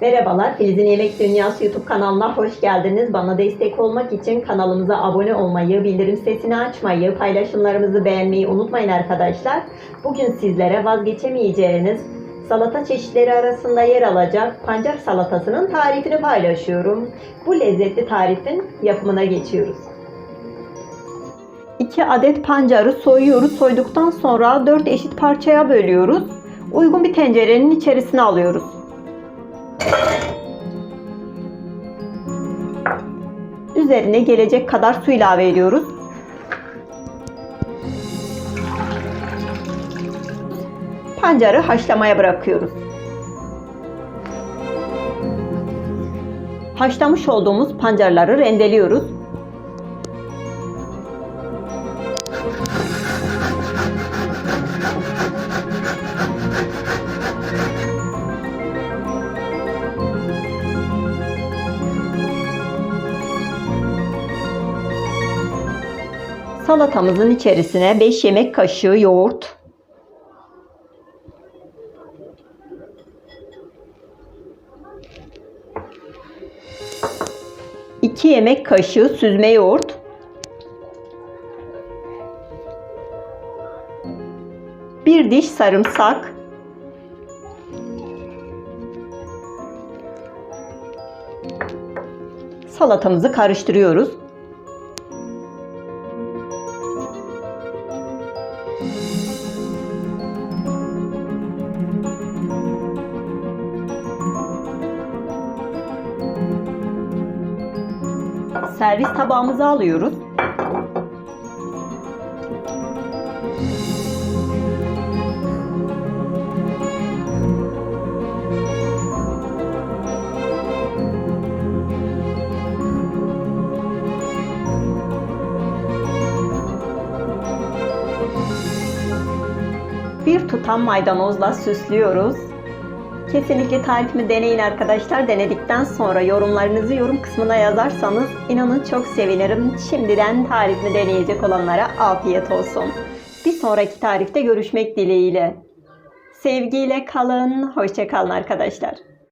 Merhabalar, Filiz'in Yemek Dünyası YouTube kanalına hoş geldiniz. Bana destek olmak için kanalımıza abone olmayı, bildirim sesini açmayı, paylaşımlarımızı beğenmeyi unutmayın arkadaşlar. Bugün sizlere vazgeçemeyeceğiniz salata çeşitleri arasında yer alacak pancar salatasının tarifini paylaşıyorum. Bu lezzetli tarifin yapımına geçiyoruz. 2 adet pancarı soyuyoruz. Soyduktan sonra 4 eşit parçaya bölüyoruz. Uygun bir tencerenin içerisine alıyoruz. Üzerine gelecek kadar su ilave ediyoruz. Pancarı haşlamaya bırakıyoruz. Haşlamış olduğumuz pancarları rendeliyoruz. Salatamızın içerisine 5 yemek kaşığı yoğurt, 2 yemek kaşığı süzme yoğurt, 1 diş sarımsak, salatamızı karıştırıyoruz. Servis tabağımıza alıyoruz. Bir tutam maydanozla süslüyoruz. Kesinlikle tarifimi deneyin arkadaşlar. Denedikten sonra yorumlarınızı yorum kısmına yazarsanız inanın çok sevinirim. Şimdiden tarifimi deneyecek olanlara afiyet olsun. Bir sonraki tarifte görüşmek dileğiyle. Sevgiyle kalın, hoşça kalın arkadaşlar.